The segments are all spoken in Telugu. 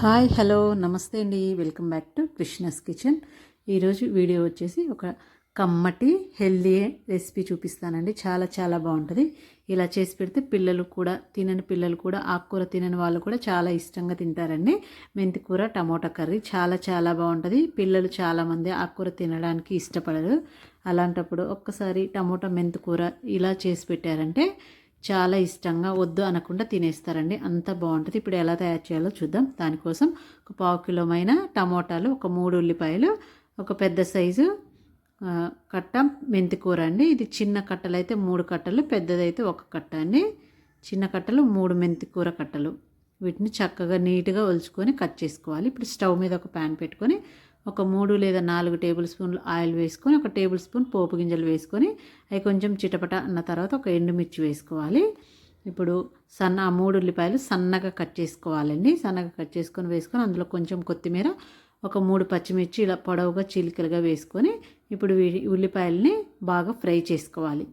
హాయ్ హలో నమస్తే అండి. Welcome back to Krishna's kitchen. ఈరోజు వీడియో వచ్చేసి ఒక కమ్మటి హెల్దీ రెసిపీ చూపిస్తానండి. చాలా చాలా బాగుంటుంది. ఇలా చేసి పెడితే పిల్లలు కూడా తినని పిల్లలు కూడా ఆకుకూర తినని వాళ్ళు కూడా చాలా ఇష్టంగా తింటారండి. మెంతికూర టమోటా కర్రీ చాలా చాలా బాగుంటుంది. పిల్లలు చాలామంది ఆకుకూర తినడానికి ఇష్టపడరు. అలాంటప్పుడు ఒక్కసారి టమోటా మెంతికూర ఇలా చేసి పెట్టారంటే చాలా ఇష్టంగా వద్దు అనకుండా తినేస్తారండి. అంత బాగుంటుంది. ఇప్పుడు ఎలా తయారు చేయాలో చూద్దాం. దానికోసం ఒక పావు కిలోమైన టమోటాలు ఒక మూడు ఉల్లిపాయలు ఒక పెద్ద సైజు కట్ట మెంతికూర అండి. ఇది చిన్న కట్టలు అయితే మూడు కట్టలు పెద్దదైతే ఒక కట్ట అండి. చిన్న కట్టలు మూడు మెంతికూర కట్టలు. వీటిని చక్కగా నీట్గా ఒలుచుకొని కట్ చేసుకోవాలి. ఇప్పుడు స్టవ్ మీద ఒక ప్యాన్ పెట్టుకొని ఒక మూడు లేదా నాలుగు టేబుల్ స్పూన్లు ఆయిల్ వేసుకొని ఒక టేబుల్ స్పూన్ పోపు గింజలు వేసుకొని అవి కొంచెం చిటపట అన్న తర్వాత ఒక ఎండుమిర్చి వేసుకోవాలి. ఇప్పుడు సన్న ఆ మూడు ఉల్లిపాయలు సన్నగా కట్ చేసుకోవాలండి. సన్నగా కట్ చేసుకొని వేసుకొని అందులో కొంచెం కొత్తిమీర ఒక మూడు పచ్చిమిర్చి ఇలా పొడవుగా చీలికలుగా వేసుకొని ఇప్పుడు ఉల్లిపాయలని బాగా ఫ్రై చేసుకోవాలి.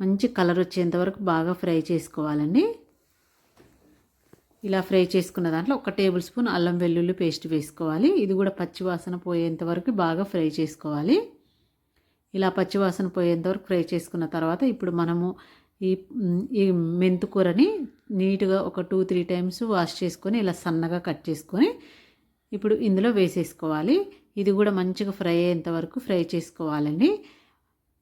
మంచి కలర్ వచ్చేంత వరకు బాగా ఫ్రై చేసుకోవాలండి. ఇలా ఫ్రై చేసుకున్న దాంట్లో ఒక టేబుల్ స్పూన్ అల్లం వెల్లుల్లి పేస్ట్ వేసుకోవాలి. ఇది కూడా పచ్చివాసన పోయేంత వరకు బాగా ఫ్రై చేసుకోవాలి. ఇలా పచ్చివాసన పోయేంత వరకు ఫ్రై చేసుకున్న తర్వాత ఇప్పుడు మనము ఈ ఈ మెంతుకూరని నీట్గా ఒక టూ త్రీ టైమ్స్ వాష్ చేసుకొని ఇలా సన్నగా కట్ చేసుకొని ఇప్పుడు ఇందులో వేసేసుకోవాలి. ఇది కూడా మంచిగా ఫ్రై అయ్యేంత వరకు ఫ్రై చేసుకోవాలండి.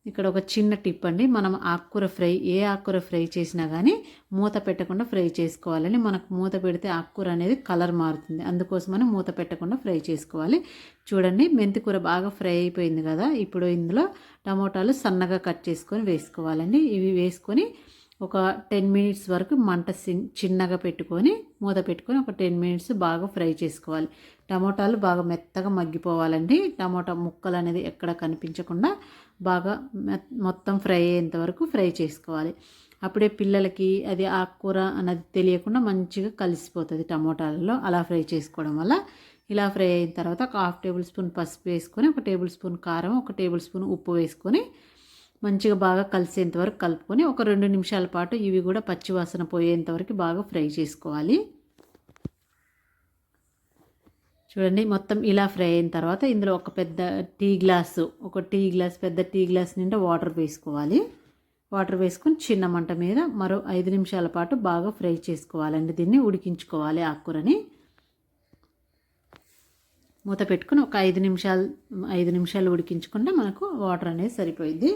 ఇక్కడ ఒక చిన్న టిప్ అండి. మనం ఆకుకూర ఫ్రై ఏ ఆకుకూర ఫ్రై చేసినా కానీ మూత పెట్టకుండా ఫ్రై చేసుకోవాలని మనకు మూత పెడితే ఆకుకూర అనేది కలర్ మారుతుంది. అందుకోసమని మూత పెట్టకుండా ఫ్రై చేసుకోవాలి. చూడండి మెంతికూర బాగా ఫ్రై అయిపోయింది కదా. ఇప్పుడు ఇందులో టమోటాలు సన్నగా కట్ చేసుకొని వేసుకోవాలండి. ఇవి వేసుకొని ఒక టెన్ మినిట్స్ వరకు మంట చిన్నగా పెట్టుకొని మూత పెట్టుకొని ఒక టెన్ మినిట్స్ బాగా ఫ్రై చేసుకోవాలి. టమోటాలు బాగా మెత్తగా మగ్గిపోవాలండి. టమోటా ముక్కలు అనేది ఎక్కడ కనిపించకుండా బాగా మొత్తం ఫ్రై అయ్యేంత వరకు ఫ్రై చేసుకోవాలి. అప్పుడే పిల్లలకి అది ఆకుకూర అన్నది తెలియకుండా మంచిగా కలిసిపోతుంది టమోటాలలో అలా ఫ్రై చేసుకోవడం వల్ల. ఇలా ఫ్రై అయిన తర్వాత ఒక హాఫ్ టేబుల్ స్పూన్ పసుపు వేసుకొని ఒక టేబుల్ స్పూన్ కారం ఒక టేబుల్ స్పూన్ ఉప్పు వేసుకొని మంచిగా బాగా కలిసేంత వరకు కలుపుకొని ఒక రెండు నిమిషాల పాటు ఇవి కూడా పచ్చివాసన పోయేంత వరకు బాగా ఫ్రై చేసుకోవాలి. చూడండి మొత్తం ఇలా ఫ్రై అయిన తర్వాత ఇందులో ఒక పెద్ద టీ గ్లాసు ఒక టీ గ్లాస్ పెద్ద టీ గ్లాస్ నిండా వాటర్ వేసుకోవాలి. వాటర్ వేసుకొని చిన్న మంట మీద మరో ఐదు నిమిషాల పాటు బాగా ఫ్రై చేసుకోవాలండి. దీన్ని ఉడికించుకోవాలి ఆకుకూరని. మూత పెట్టుకుని ఒక ఐదు నిమిషాలు ఐదు నిమిషాలు ఉడికించుకుంటే మనకు వాటర్ అనేది సరిపోయింది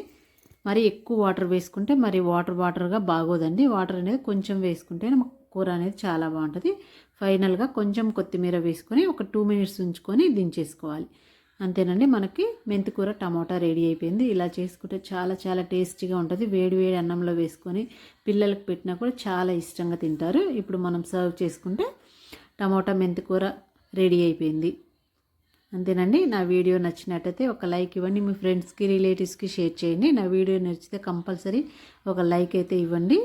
మరి ఎక్కువ వాటర్ వేసుకుంటే మరి వాటర్ వాటర్గా బాగోదండి. వాటర్ అనేది కొంచెం వేసుకుంటే కూర అనేది చాలా బాగుంటుంది. ఫైనల్గా కొంచెం కొత్తిమీర వేసుకొని ఒక టూ మినిట్స్ ఉంచుకొని దించేసుకోవాలి. అంతేనండి మనకి మెంతికూర టమాటా రెడీ అయిపోయింది. ఇలా చేసుకుంటే చాలా చాలా టేస్టీగా ఉంటుంది. వేడి వేడి అన్నంలో వేసుకొని పిల్లలకు పెట్టినా కూడా చాలా ఇష్టంగా తింటారు. ఇప్పుడు మనం సర్వ్ చేసుకుంటే టమాటా మెంతికూర రెడీ అయిపోయింది. అంతేనండి. నా వీడియో నచ్చినట్టయితే ఒక లైక్ ఇవ్వండి. మీ ఫ్రెండ్స్కి రిలేటివ్స్కి షేర్ చేయండి. నా వీడియో నచ్చితే కంపల్సరీ ఒక లైక్ అయితే ఇవ్వండి.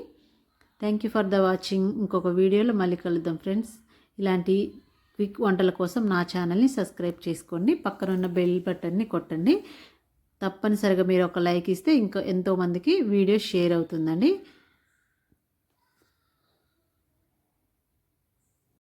Thank you for the watching ఇంకొక వీడియోలో మళ్ళీ కలుద్దాం ఫ్రెండ్స్. ఇలాంటి క్విక్ వంటల కోసం నా ఛానల్ని సబ్స్క్రైబ్ చేసుకోండి. పక్కన ఉన్న బెల్ బటన్ని కొట్టండి. తప్పనిసరిగా మీరు ఒక లైక్ ఇస్తే ఇంకా ఎంతోమందికి వీడియో షేర్ అవుతుందండి.